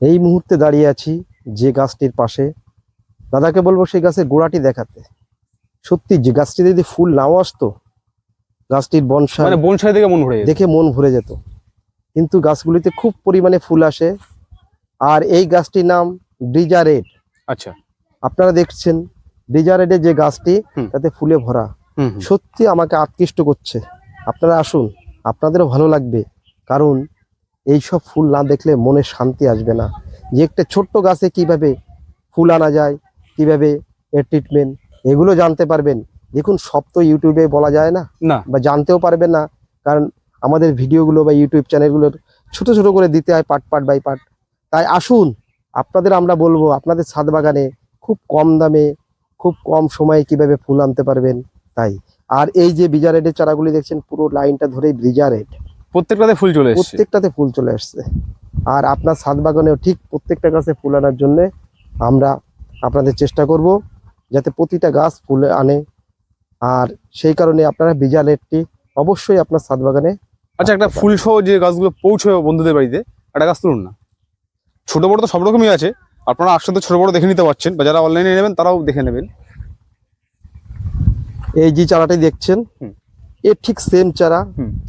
এই মুহূর্তে দাঁড়িয়ে আছি যে গাছটির পাশে। দাদাকে বলব সেই গাছের গোড়াটি দেখাতে। সত্যি যে গাছটি যদি ফুল নাও আসতো গাছটির বনসাই মানে বনসাই থেকে মন ভরে দেখে মন ভরে যেত। কিন্তু গাছগুলিতে খুব পরিমাণে ফুল আসে। আর এই গাছটির নাম ব্রিজা রেড আচ্ছা। আপনারা দেখছেন ব্রিজা রেডের যে গাছটি তাতে ফুলে ভরা। সত্যি আমাকে আকৃষ্ট করছে। আপনারা আসুন আপনাদেরও ভালো লাগবে। কারণ এই সব ফুল না দেখলে মনে শান্তি আসবে না। যে একটা ছোট্ট গাছে কীভাবে ফুল আনা যায় কীভাবে এর ট্রিটমেন্ট এগুলো জানতে পারবেন। দেখুন সব তো ইউটিউবে বলা যায় না। না। বা জানতেও পারবেন না। কারণ আমাদের ভিডিওগুলো বা ইউটিউব চ্যানেলগুলোর ছোট ছোট করে দিতে হয় পার্ট পার্ট বাই পার্ট তাই আসুন আপনাদের আমরা বলব আপনাদের ছাদ বাগানে খুব কম দামে খুব কম সময়ে কীভাবে ফুল আনতে পারবেন তাই। আর এই যে বিজা রেডের চারাগুলি দেখছেন পুরো লাইনটা ধরেই ব্রিজা রেড। প্রত্যেকটাতে ফুল চলে এসছে। প্রত্যেকটাতে ফুল চলে আসছে আর আপনার ছাদ বাগানেও ঠিক প্রত্যেকটা গাছে ফুল আনার জন্য আমরা আপনাদের চেষ্টা করব যাতে প্রতিটা গাছ ফুল আনে। আর সেই কারণে আপনারা বিজা রেডটি অবশ্যই আপনার ছাদ বাগানে আচ্ছা একটা ফুল সহ যে গাছগুলো পৌঁছয় বন্ধুদের বাড়িতে একটা গাছ তুলুন না। ছোটো বড় তো সব রকমই আছে। আপনারা একসাথে ছোটো বড় দেখে নিতে পারছেন বা যারা অনলাইনে নেবেন তারাও দেখে নেবেন। এই যে চারাটি দেখছেন এর ঠিক সেম চারা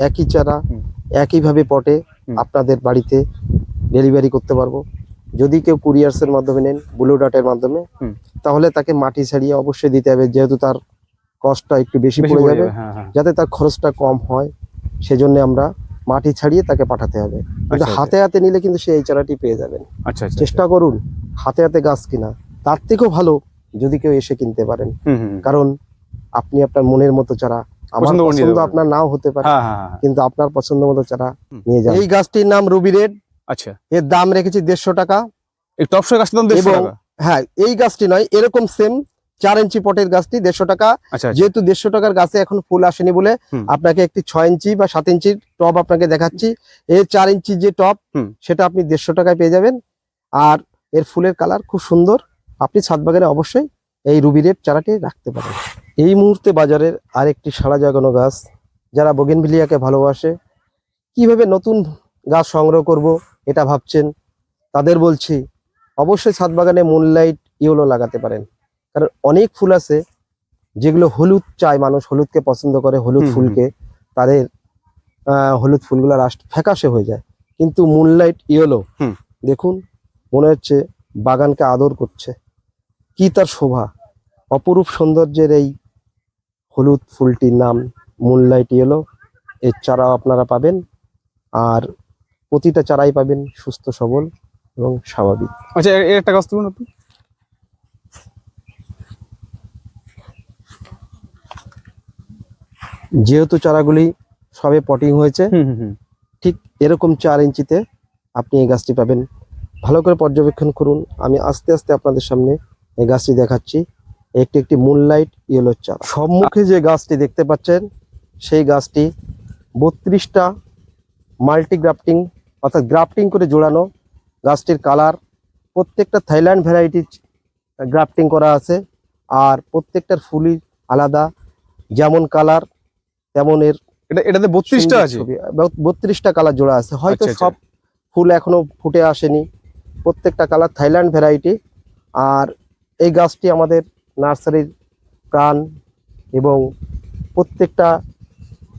একই চারা একইভাবে পটে আপনাদের বাড়িতে ডেলিভারি করতে পারব। যদি কেউ কুরিয়ার্সের মাধ্যমে নেন ব্লু ডটের মাধ্যমে তাহলে তাকে মাটি ছাড়িয়ে অবশ্যই দিতে হবে যেহেতু তার কষ্টটা একটু বেশি পড়ে যাবে। হ্যাঁ হ্যাঁ। যাতে তার খরচটা কম হয় সেজন্য আমরা মাটি ছাড়িয়ে তাকে পাঠাতে হবে। কিন্তু আচ্ছা, হাতে হাতে নিলে কিন্তু সে এই চারাটি পেয়ে যাবেন। আচ্ছা আচ্ছা চেষ্টা করুন হাতে হাতে গাছ কিনা। তার থেকেও ভালো যদি কেউ এসে কিনতে পারেন। কারণ আপনি আপনার মনের মতো চারা আমার পছন্দ পছন্দ আপনার নাও হতে পারে। হ্যাঁ হ্যাঁ হ্যাঁ। কিন্তু আপনার পছন্দ মতো চারা নিয়ে যান। এই গাছটির নাম রুবি রেড। আচ্ছা। এর দাম রেখেছি দেড়শো টাকা। এই টপসের গাছটার দাম দেড়শো টাকা। হ্যাঁ এই গাছটি নয় এরকম সেম চার ইঞ্চি পটের গাছটি দেড়শো টাকা। আচ্ছা আচ্ছা। যেহেতু দেড়শো টাকার গাছে এখন ফুল আসেনি বলে আপনাকে একটি ছয় ইঞ্চি বা সাত ইঞ্চির টব আপনাকে দেখাচ্ছি। এর চার ইঞ্চি যে টব হুম। সেটা আপনি দেড়শো টাকায় পেয়ে যাবেন। আর এর ফুলের কালার খুব সুন্দর। আপনি ছাদ বাগানে অবশ্যই এই রুবিরের চারাটি রাখতে পারেন এই মুহূর্তে বাজারের আরেকটি সাড়া জাগানো গাছ যারা বগেনভিলিয়াকে ভালোবাসে কীভাবে নতুন গাছ সংগ্রহ করব এটা ভাবছেন তাদের বলছি অবশ্যই ছাদ বাগানে মুনলাইট ইয়েলো লাগাতে পারেন কারণ অনেক ফুল আছে যেগুলো হলুদ চায় মানুষ হলুদকে পছন্দ করে হলুদ। ফুলকে তাদের হলুদ ফুলগুলো রাষ্ট ফ্যাকাশে হয়ে যায় কিন্তু মুনলাইট ইয়েলো। দেখুন মনে হচ্ছে বাগানকে আদর করছে কি তার শোভা? অপরূপ সৌন্দর্যের এই হলুদ ফুলটির নাম মুনলাইট ইয়েলো এর চারাও আপনারা পাবেন আর প্রতিটা চারাই পাবেন সুস্থ সবল এবং স্বাভাবিক। আচ্ছা এর একটা গাছ তুলুন আপনি। যেহেতু চারাগুলি সবে পটিং হয়েছে ঠিক এরকম চার ইঞ্চিতে আপনি এই গাছটি পাবেন। ভালো করে পর্যবেক্ষণ করুন। আমি আস্তে আস্তে আপনাদের সামনে এই গাছটি দেখাচ্ছি। একটি একটি মুনলাইট ইয়েলো চারা। সম্মুখে যে গাছটি দেখতে পাচ্ছেন সেই গাছটি বত্রিশটা মাল্টি গ্রাফটিং অর্থাৎ গ্রাফটিং করে জোড়ানো গাছটির কালার প্রত্যেকটা থাইল্যান্ড ভ্যারাইটির গ্রাফটিং করা আছে আর প্রত্যেকটার ফুলই আলাদা। যেমন কালার তেমন এর এটা এটাতে বত্রিশটা আছে? বত্রিশটা কালার জোড়া আছে। হয়তো আচ্ছা, আচ্ছা। সব ফুল এখনও ফুটে আসেনি। প্রত্যেকটা কালার থাইল্যান্ড ভ্যারাইটি আর এই গাছটি আমাদের নার্সারির প্রাণ এবং প্রত্যেকটা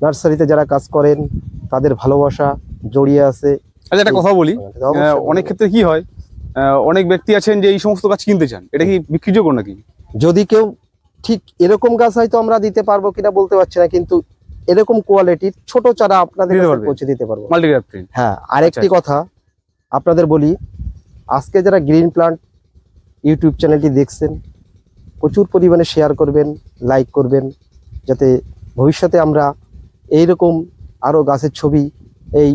নার্সারিতে যারা কাজ করেন তাদের ভালোবাসা জড়িয়ে আছে। আচ্ছা একটা কথা বলি। অনেক ক্ষেত্রে কি হয় অনেক ব্যক্তি আছেন যে এই সমস্ত গাছ কিনতে চান এটা কি বিক্রিযোগ্য নাকি? যদি কেউ ঠিক এরকম গাছ হয়তো আমরা দিতে পারব কিনা বলতে পারছি না কিন্তু এরকম কোয়ালিটির ছোট চারা আপনাদের। পৌঁছে দিতে পারব। হ্যাঁ আরেকটি আচ্ছা। কথা আপনাদের বলি আজকে যারা গ্রিন প্লান্ট ইউটিউব চ্যানেলটি দেখছেন প্রচুর পরিমাণে শেয়ার করবেন লাইক করবেন যাতে ভবিষ্যতে আমরা এই রকম আরও গাছের ছবি এই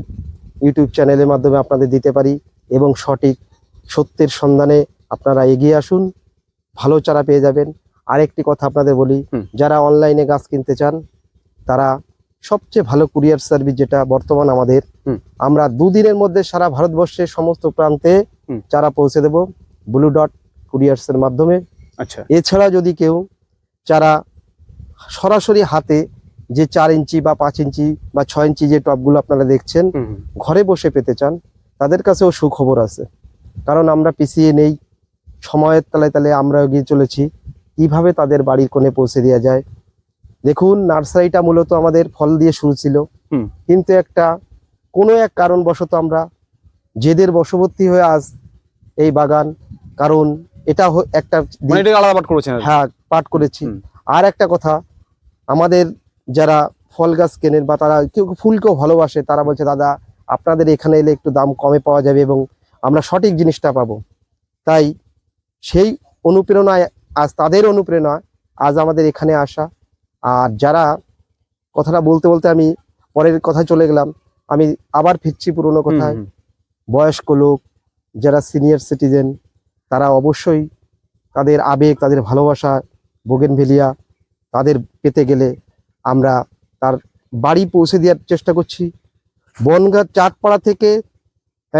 ইউটিউব চ্যানেলের মাধ্যমে আপনাদের দিতে পারি এবং সঠিক সত্যের সন্ধানে আপনারা এগিয়ে আসুন ভালো চারা পেয়ে যাবেন। আরেকটি কথা আপনাদের বলি যারা অনলাইনে গাছ কিনতে চান তারা সবচেয়ে ভালো কুরিয়ার সার্ভিস যেটা বর্তমান আমাদের আমরা দুদিনের মধ্যে সারা ভারতবর্ষের সমস্ত প্রান্তে চারা পৌঁছে দেব। ব্লু ডট কুরিয়ার্সের মাধ্যমে। আচ্ছা। এছাড়া যদি কেউ চারা সরাসরি হাতে যে চার ইঞ্চি বা পাঁচ ইঞ্চি বা ছয় ইঞ্চি যে টপগুলো আপনারা দেখছেন। ঘরে বসে পেতে চান তাদের কাছেও সুখবর আছে। কারণ আমরা পিছিয়ে নেই সময়ের তালে তালে আমরা এগিয়ে চলেছি। কীভাবে তাদের বাড়ির কোণে পৌঁছে দেওয়া যায়? দেখুন নার্সারিটা মূলত আমাদের ফল দিয়ে শুরু ছিল। কিন্তু একটা কোনো এক কারণবশত আমরা জেদের বশবর্তী হয়ে আজ এই বাগান কারণ এটা একটা মানে আলাদা পাঠ করেছেন হ্যাঁ পাঠ করেছি। আর একটা কথা আমাদের যারা ফল গাছ কেনেন বা তারা কেউ ফুলকেও ভালোবাসে তারা বলছে দাদা আপনাদের এখানে এলে একটু দাম কমে পাওয়া যাবে এবং আমরা সঠিক জিনিসটা পাবো। তাই সেই অনুপ্রেরণায় আজ তাদের অনুপ্রেরণা আজ আমাদের এখানে আসা। আর যারা কথাটা বলতে বলতে আমি পরের কথায় চলে গেলাম আমি আবার ফিরছি পুরোনো কথায়। বয়স্ক লোক যারা সিনিয়র সিটিজেন তারা অবশ্যই তাদের আবেগ তাদের ভালোবাসা বোগেনভেলিয়া তাদের পেতে গেলে আমরা তার বাড়ি পৌঁছে দেওয়ার চেষ্টা করছি। বনগা চাঁদপাড়া থেকে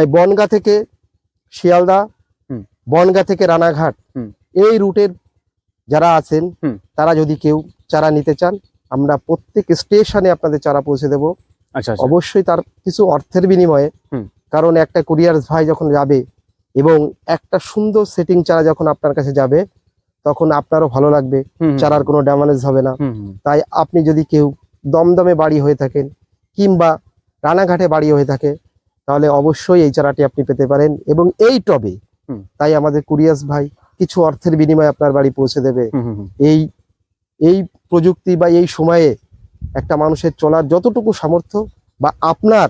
বনগা থেকে শিয়ালদা। বনগা থেকে রানাঘাট এই রুটের যারা আছেন তারা যদি কেউ চারা নিতে চান আমরা প্রত্যেক স্টেশনে আপনাদের চারা পৌঁছে দেবো। আচ্ছা আচ্ছা। অবশ্যই তার কিছু অর্থের বিনিময়ে। হুম। কারণ একটা কুরিয়ার ভাই যখন যাবে এবং একটা সুন্দর সেটিং চারা যখন আপনার কাছে যাবে তখন আপনারও ভালো লাগবে। চারার কোনো ড্যামেজ হবে না। তাই আপনি যদি কেউ দমদমে বাড়ি হয়ে থাকেন কিংবা রানাঘাটে বাড়ি হয়ে থাকে তাহলে অবশ্যই এই চারাটি আপনি পেতে পারেন এবং এই টবে তাই আমাদের কুরিয়াস ভাই কিছু অর্থের বিনিময়ে আপনার বাড়ি পৌঁছে দেবে। এই এই প্রযুক্তি বা এই সময়ে একটা মানুষের চলার যতটুকু সামর্থ্য বা আপনার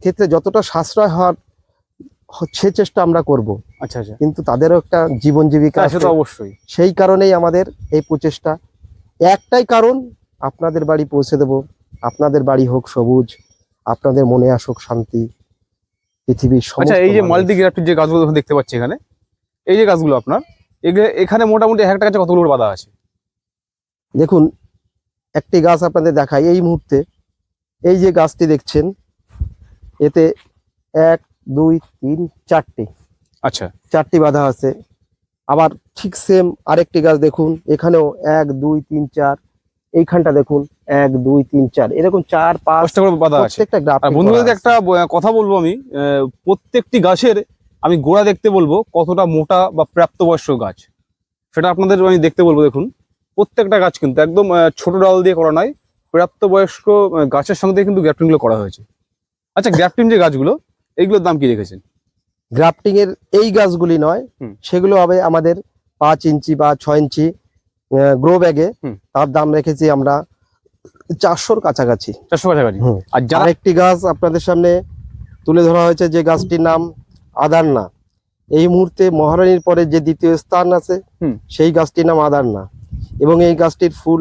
ক্ষেত্রে যতটা সাশ্রয় হওয়ার সে চেষ্টা আমরা করব। আচ্ছা আচ্ছা। কিন্তু তাদেরও একটা জীবন জীবিকা আছে। তো অবশ্যই। সেই কারণেই আমাদের এই প্রচেষ্টা। একটাই কারণ আপনাদের বাড়ি পৌঁছে দেব। আপনাদের বাড়ি হোক সবুজ আপনাদের মনে আসুক শান্তি পৃথিবীর আচ্ছা এই যে মানুষ- মাল্টি যে গাছগুলো দেখতে পাচ্ছি এখানে এই যে গাছগুলো আপনার এখানে মোটামুটি এক একটা গাছে কতগুলো বাঁধা আছে? দেখুন একটি গাছ আপনাদের দেখাই। এই মুহূর্তে এই যে গাছটি দেখছেন এতে এক দুই তিন চারটি। আচ্ছা। চারটি বাধা আছে। আবার ঠিক সেম আরেকটি গাছ দেখুন এখানেও এক দুই তিন চার। এইখানটা দেখুন এক দুই তিন চার। এরকম চার পাঁচ পাঁচটা করে বাঁধা আছে। প্রত্যেকটা বন্ধুদের একটা কথা বলব আমি। প্রত্যেকটি গাছের আমি গোড়া দেখতে বলব কতটা মোটা বা প্রাপ্তবয়স্ক গাছ। সেটা আপনাদের আমি দেখতে বলব দেখুন। প্রত্যেকটা গাছ কিন্তু একদম ছোট ডাল দিয়ে করা নয়। প্রাপ্তবয়স্ক গাছের সঙ্গে কিন্তু গ্যাপটিংগুলো করা হয়েছে। আচ্ছা গ্যাপটিং যে গাছগুলো এইগুলোর দাম কি রেখেছেন? গ্রাফটিং এর এই গাছগুলি নয় সেগুলো হবে আমাদের পাঁচ ইঞ্চি বা ছয় ইঞ্চি গ্রো ব্যাগে তার দাম রেখেছি আমরা চারশোর কাছাকাছি। চারশো কাছাকাছি? আর যার একটি গাছ আপনাদের সামনে তুলে ধরা হয়েছে যে গাছটির নাম আদারনা এই মুহূর্তে মহারানীর পরে যে দ্বিতীয় স্থান আছে সেই গাছটির নাম আদারনা এবং এই গাছটির ফুল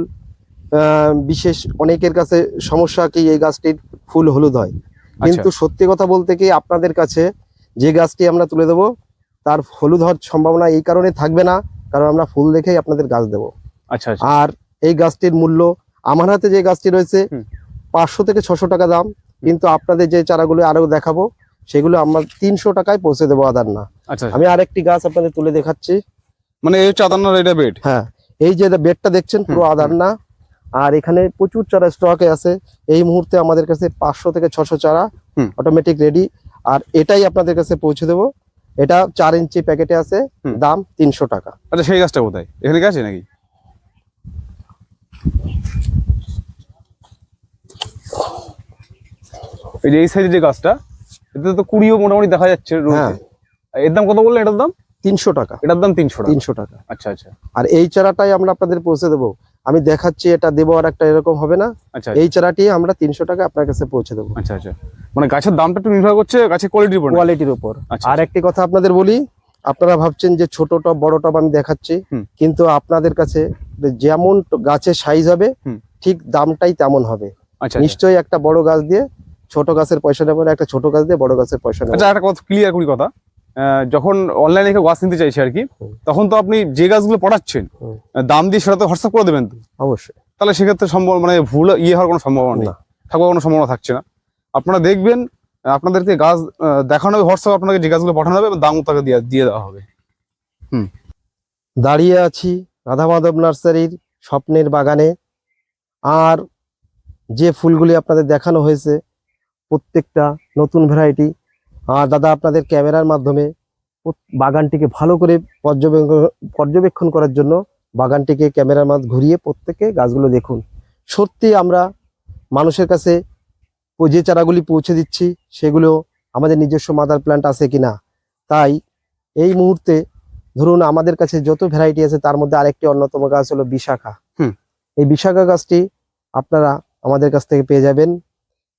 বিশেষ অনেকের কাছে সমস্যা কি এই গাছটির ফুল হলুদ হয়। কিন্তু সত্যি কথা বলতে কি আপনাদের কাছে যে গাছটি আমরা তুলে দেবো তার হলুদ হওয়ার সম্ভাবনা এই কারণে থাকবে না কারণ আমরা ফুল দেখেই আপনাদের গাছ দেবো। আচ্ছা আচ্ছা। আর এই গাছটির মূল্য আমার হাতে যে গাছটি রয়েছে পাঁচশো থেকে ছশো টাকা দাম কিন্তু আপনাদের যে চারাগুলো আরও দেখাবো সেগুলো আমরা তিনশো টাকায় পৌঁছে দেবো আদার না। আচ্ছা আচ্ছা। আমি আরেকটি গাছ আপনাদের তুলে দেখাচ্ছি। মানে এই হচ্ছে আদান্নার এটা বেড? হ্যাঁ এই যে বেডটা দেখছেন পুরো আদার না। আর এখানে প্রচুর চারা স্টকে আছে। এই মুহূর্তে আমাদের কাছে পাঁচশো থেকে ছশো চারা। অটোমেটিক রেডি আর এটাই আপনাদের কাছে পৌঁছে দেবো। এটা চার ইঞ্চি প্যাকেটে আছে। দাম তিনশো টাকা। আচ্ছা সেই গাছটা কোথায়? এখানে আছে নাকি? এই যে এই সাইজের যে গাছটা এতে তো কুড়িও মোটামুটি দেখা যাচ্ছে হ্যাঁ। এর দাম কত বললেন এটার দাম? তিনশো টাকা। এটার দাম তিনশো টাকা। তিনশো টাকা। আচ্ছা আচ্ছা। আর এই চারাটাই আমরা আপনাদের পৌঁছে দেবো। আমি দেখাচ্ছি এটা দেবো আর একটা এরকম হবে না। আচ্ছা এই চারাটি আমরা তিনশো টাকা আপনার কাছে পৌঁছে দেবো। আচ্ছা আচ্ছা। মানে গাছের দামটা একটু নির্ভর করছে গাছের কোয়ালিটির উপর কোয়ালিটির উপর। আচ্ছা আর একটি কথা আপনাদের বলি আপনারা ভাবছেন যে ছোট টব বড় টব আমি দেখাচ্ছি কিন্তু আপনাদের কাছে যেমন গাছের সাইজ হবে ঠিক দামটাই তেমন হবে। আচ্ছা আচ্ছা। নিশ্চয়ই একটা বড় গাছ দিয়ে ছোট গাছের পয়সা নেবেন একটা ছোট গাছ দিয়ে বড় গাছের পয়সা আচ্ছা একটা কথা ক্লিয়ার করি কথা। যখন অনলাইনে কেউ গাছ নিতে চাইছে আর কি তখন তো আপনি যে গাছগুলো পড়াচ্ছেন দাম দিয়ে সেটা তো হোয়াটসঅ্যাপ করে দেবেন তো। অবশ্যই। তাহলে সেক্ষেত্রে সম্ভব মানে ভুল ইয়ে হওয়ার কোনো সম্ভাবনা নেই। না। থাকার কোনো সম্ভাবনা থাকছে না। আপনারা দেখবেন আপনাদেরকে গাছ দেখানো হবে হোয়াটসঅ্যাপ আপনাকে যে গাছগুলো পাঠানো হবে এবং দামও তাকে দিয়ে দিয়ে দেওয়া হবে। হুম। দাঁড়িয়ে আছি রাধা মাধব নার্সারির স্বপ্নের বাগানে। আর যে ফুলগুলি আপনাদের দেখানো হয়েছে প্রত্যেকটা নতুন ভ্যারাইটি আর দাদা আপনাদের ক্যামেরার মাধ্যমে বাগানটিকে ভালো করে পর্যবেক্ষণ পর্যবেক্ষণ করার জন্য বাগানটিকে ক্যামেরার মাঝ ঘুরিয়ে প্রত্যেকে গাছগুলো দেখুন। সত্যি আমরা মানুষের কাছে যে চারাগুলি পৌঁছে দিচ্ছি সেগুলো আমাদের নিজস্ব মাদার প্ল্যান্ট আছে কি না তাই এই মুহূর্তে ধরুন আমাদের কাছে যত ভ্যারাইটি আছে তার মধ্যে আরেকটি অন্যতম গাছ হলো বিশাখা। এই বিশাখা গাছটি আপনারা আমাদের কাছ থেকে পেয়ে যাবেন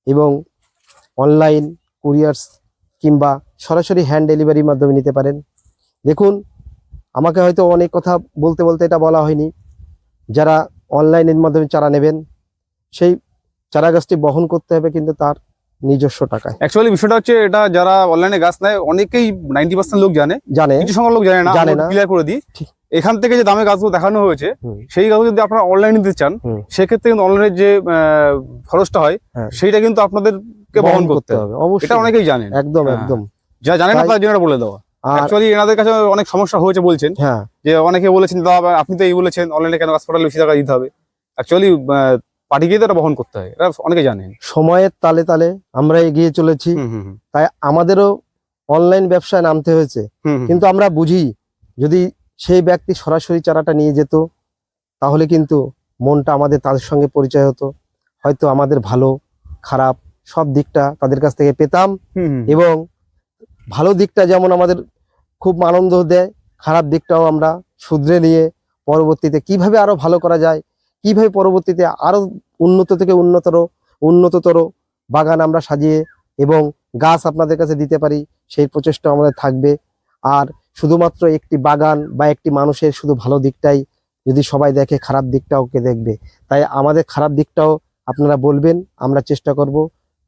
এবং অনলাইন কুরিয়ার্স কিংবা সরাসরি হ্যান্ড ডেলিভারির মাধ্যমে নিতে পারেন। দেখুন আমাকে হয়তো অনেক কথা বলতে বলতে এটা বলা হয়নি। যারা অনলাইনের মাধ্যমে চারা নেবেন সেই চারা গাছটি বহন করতে হবে কিন্তু তার নিজস্ব টাকায়। অ্যাকচুয়ালি বিষয়টা হচ্ছে এটা যারা অনলাইনে গাছ নেয় অনেকেই নাইনটি পার্সেন্ট লোক জানে। জানে। কিছু সংখ্যক লোক জানে না। জানে না। ক্লিয়ার করে দিই। ঠিক। এখান থেকে যে দামে গাছগুলো দেখানো হয়েছে সেই গাছগুলো যদি আপনারা অনলাইনে দিতে চান সেক্ষেত্রে কিন্তু অনলাইনের যে খরচটা হয় হ্যাঁ। সেইটা কিন্তু আপনাদেরকে বহন করতে হবে। অবশ্যই এটা অনেকেই জানেন। একদম হ্যাঁ। একদম। যা জানেন তাই- জন্য বলে দেওয়া। অ্যাকচুয়ালি এনাদের কাছে অনেক সমস্যা হয়েছে বলছেন হ্যাঁ। যে অনেকে বলেছেন দাদা আপনি তো এই বলেছেন অনলাইনে কেন গাছ বেশি টাকা দিতে হবে? অ্যাকচুয়ালি পার্টিকেই তো এটা বহন করতে হয়। এটা অনেকে জানেন। সময়ের তালে তালে আমরা এগিয়ে চলেছি। তাই আমাদেরও অনলাইন ব্যবসায় নামতে হয়েছে। কিন্তু আমরা বুঝি যদি সেই ব্যক্তি সরাসরি চারাটা নিয়ে যেত তাহলে কিন্তু মনটা আমাদের তাদের সঙ্গে পরিচয় হতো হয়তো আমাদের ভালো খারাপ সব দিকটা তাদের কাছ থেকে পেতাম। এবং ভালো দিকটা যেমন আমাদের খুব আনন্দ দেয় খারাপ দিকটাও আমরা শুধরে নিয়ে পরবর্তীতে কীভাবে আরও ভালো করা যায় কীভাবে পরবর্তীতে আরও উন্নত থেকে উন্নতর উন্নততর বাগান আমরা সাজিয়ে এবং গাছ আপনাদের কাছে দিতে পারি সেই প্রচেষ্টা আমাদের থাকবে আর শুধুমাত্র একটি বাগান বা একটি মানুষের শুধু ভালো দিকটাই যদি সবাই দেখে, খারাপ দিকটাও কে দেখবে? তাই আমাদের খারাপ দিকটাও আপনারা বলবেন, আমরা চেষ্টা করব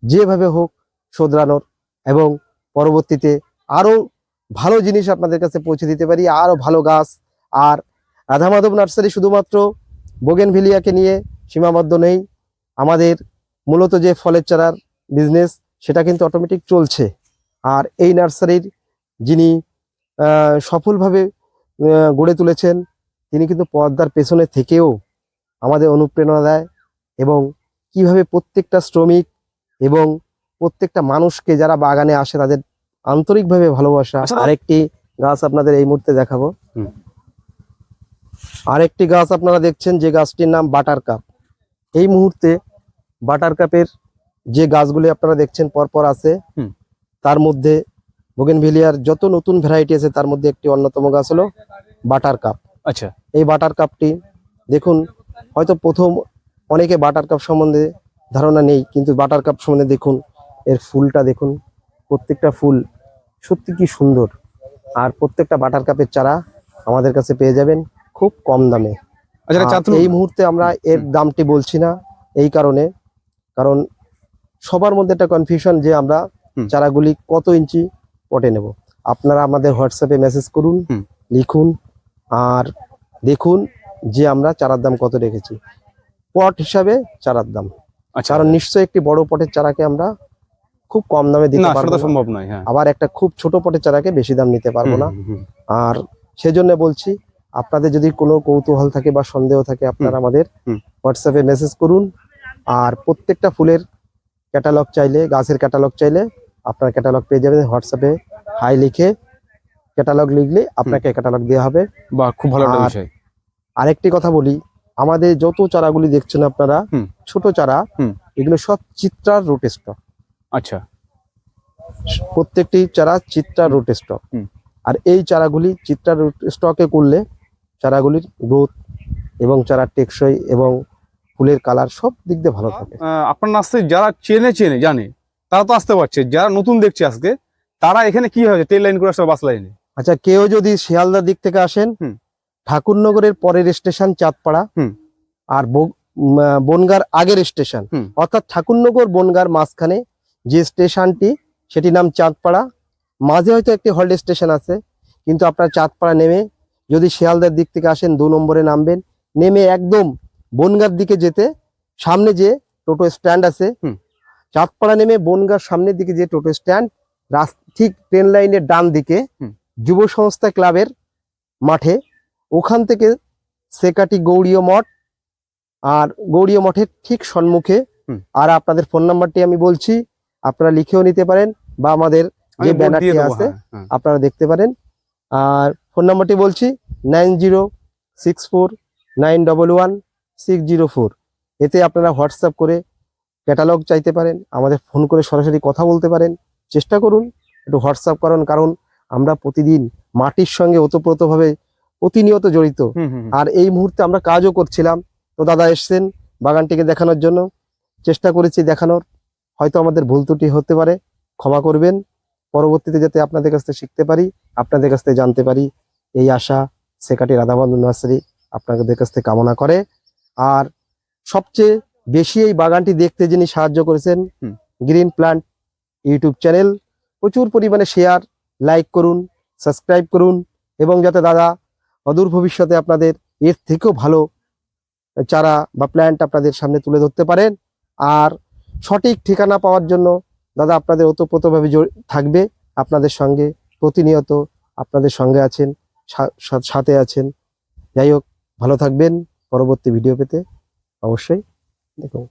যেভাবে হোক শোধরানোর এবং পরবর্তীতে আরও ভালো জিনিস আপনাদের কাছে পৌঁছে দিতে পারি। আরও ভালো গাছ আর রাধা মাধব নার্সারি শুধুমাত্র বোগেনভিলিয়াকে নিয়ে সীমাবদ্ধ নেই। আমাদের মূলত যে ফলের চারার বিজনেস সেটা কিন্তু অটোমেটিক চলছে। আর এই নার্সারির যিনি সফলভাবে গড়ে তুলেছেন তিনি কিন্তু পর্দার পেছনে থেকেও আমাদের অনুপ্রেরণা দেয় এবং কীভাবে প্রত্যেকটা শ্রমিক এবং প্রত্যেকটা মানুষকে যারা বাগানে আসে তাদের আন্তরিকভাবে ভালোবাসা আচ্ছা। আরেকটি গাছ আপনাদের এই মুহূর্তে দেখাবো হুম। আরেকটি গাছ আপনারা দেখছেন যে গাছটির নাম বাটার কাপ এই মুহূর্তে বাটার কাপের যে গাছগুলি আপনারা দেখছেন পরপর আছে তার মধ্যে বোগেনভিলিয়ার যত নতুন ভ্যারাইটি আছে তার মধ্যে একটি অন্যতম গাছ হলো বাটার কাপ। আচ্ছা। এই বাটার কাপটি দেখুন হয়তো প্রথম অনেকে বাটার কাপ সম্বন্ধে ধারণা নেই কিন্তু বাটার কাপ সম্বন্ধে দেখুন এর ফুলটা দেখুন প্রত্যেকটা ফুল সত্যি কি সুন্দর। আর প্রত্যেকটা বাটার কাপের চারা আমাদের কাছে পেয়ে যাবেন খুব কম দামে। আচ্ছা এই মুহূর্তে আমরা এর দামটি বলছি না এই কারণে কারণ সবার মধ্যে একটা কনফিউশন যে আমরা চারাগুলি কত ইঞ্চি পটে নেব। আপনারা আমাদের হোয়াটসঅ্যাপে মেসেজ করুন লিখুন আর দেখুন যে আমরা চারার দাম কত রেখেছি। পট হিসাবে চারার দাম। আচ্ছা। কারণ নিশ্চয়ই একটি বড় পটের চারাকে আমরা খুব কম দামে দিতে পারব না। সম্ভব নয় হ্যাঁ। আবার একটা খুব ছোট পটের চারাকে বেশি দাম নিতে পারব না। আর সেজন্য বলছি আপনাদের যদি কোনো কৌতূহল থাকে বা সন্দেহ থাকে আপনারা আমাদের হোয়াটসঅ্যাপে মেসেজ করুন। আর প্রত্যেকটা ফুলের ক্যাটালগ চাইলে গাছের ক্যাটালগ চাইলে আপনার ক্যাটালগ পেয়ে যাবেন হোয়াটসঅ্যাপে হাই লিখে ক্যাটালগ লিখলে আপনাকে ক্যাটালগ দেওয়া হবে। বা খুব ভালো বিষয়। আরেকটি কথা বলি আমাদের যত চারাগুলি দেখছেন আপনারা। ছোট চারা। এগুলো সব চিত্রার রুট স্টক আচ্ছা। প্রত্যেকটি চারা চিত্রার রুট স্টক। আর এই চারাগুলি চিত্রার রুট স্টকে করলে চারাগুলির গ্রোথ এবং চারার টেকসই এবং ফুলের কালার সব দিক দিয়ে ভালো থাকে। আপনার নার্সারি যারা চেনে চেনে জানে তারা তো আসতে পারছে। যারা নতুন দেখছে আজকে তারা এখানে কি হয়েছে? ট্রেন লাইন করে আসবে বাস লাইনে আচ্ছা কেউ যদি শিয়ালদার দিক থেকে আসেন ঠাকুরনগরের পরের স্টেশন চাঁদপাড়া আর বনগার আগের স্টেশন। অর্থাৎ ঠাকুরনগর বনগার মাঝখানে যে স্টেশনটি সেটি নাম চাঁদপাড়া। মাঝে হয়তো একটি হল্ড স্টেশন আছে কিন্তু আপনার চাঁদপাড়া নেমে যদি শিয়ালদার দিক থেকে আসেন দু নম্বরে নামবেন। নেমে একদম বনগার দিকে যেতে সামনে যে টোটো স্ট্যান্ড আছে হুম। চাঁদপাড়া নেমে বনগার সামনের দিকে যে টোটো স্ট্যান্ড ঠিক ট্রেন লাইনের ডান দিকে যুব সংস্থা ক্লাবের মাঠে। ওখান থেকে সেকাটি গৌড়ীয় মঠ আর গৌড়ীয় মঠের ঠিক সম্মুখে। আর আপনাদের ফোন নাম্বারটি আমি বলছি আপনারা লিখেও নিতে পারেন বা আমাদের যে ব্যানারটি আছে হ্যাঁ, হ্যাঁ। আপনারা দেখতে পারেন। আর ফোন নাম্বারটি বলছি nine zero six four nine double one six zero four. এতে আপনারা হোয়াটসঅ্যাপ করে ক্যাটালগ চাইতে পারেন আমাদের ফোন করে সরাসরি কথা বলতে পারেন চেষ্টা করুন একটু হোয়াটসঅ্যাপ করুন কারণ আমরা প্রতিদিন মাটির সঙ্গে ওতপ্রোতভাবে প্রতিনিয়ত জড়িত। আর এই মুহূর্তে আমরা কাজও করছিলাম তো দাদা এসছেন বাগানটিকে দেখানোর জন্য। চেষ্টা করেছি দেখানোর হয়তো আমাদের ভুল ত্রুটি হতে পারে ক্ষমা করবেন। পরবর্তীতে যাতে আপনাদের কাছ থেকে শিখতে পারি আপনাদের কাছ থেকে জানতে পারি এই আশা সেকাটি রাধাবন্ধু নার্সারি আপনাদের কাছ থেকে কামনা করে। আর সবচেয়ে বেশি এই বাগানটি দেখতে যিনি সাহায্য করেছেন গ্রিন প্লান্ট ইউটিউব চ্যানেল প্রচুর পরিমাণে শেয়ার লাইক করুন সাবস্ক্রাইব করুন এবং যাতে দাদা অদূর ভবিষ্যতে আপনাদের এর থেকেও ভালো চারা বা প্ল্যান্ট আপনাদের সামনে তুলে ধরতে পারেন। আর সঠিক ঠিকানা পাওয়ার জন্য দাদা আপনাদের ওতপ্রোতভাবে থাকবে আপনাদের সঙ্গে প্রতিনিয়ত আপনাদের সঙ্গে আছেন সাথে আছেন। যাই হোক ভালো থাকবেন। পরবর্তী ভিডিও পেতে অবশ্যই দেখুন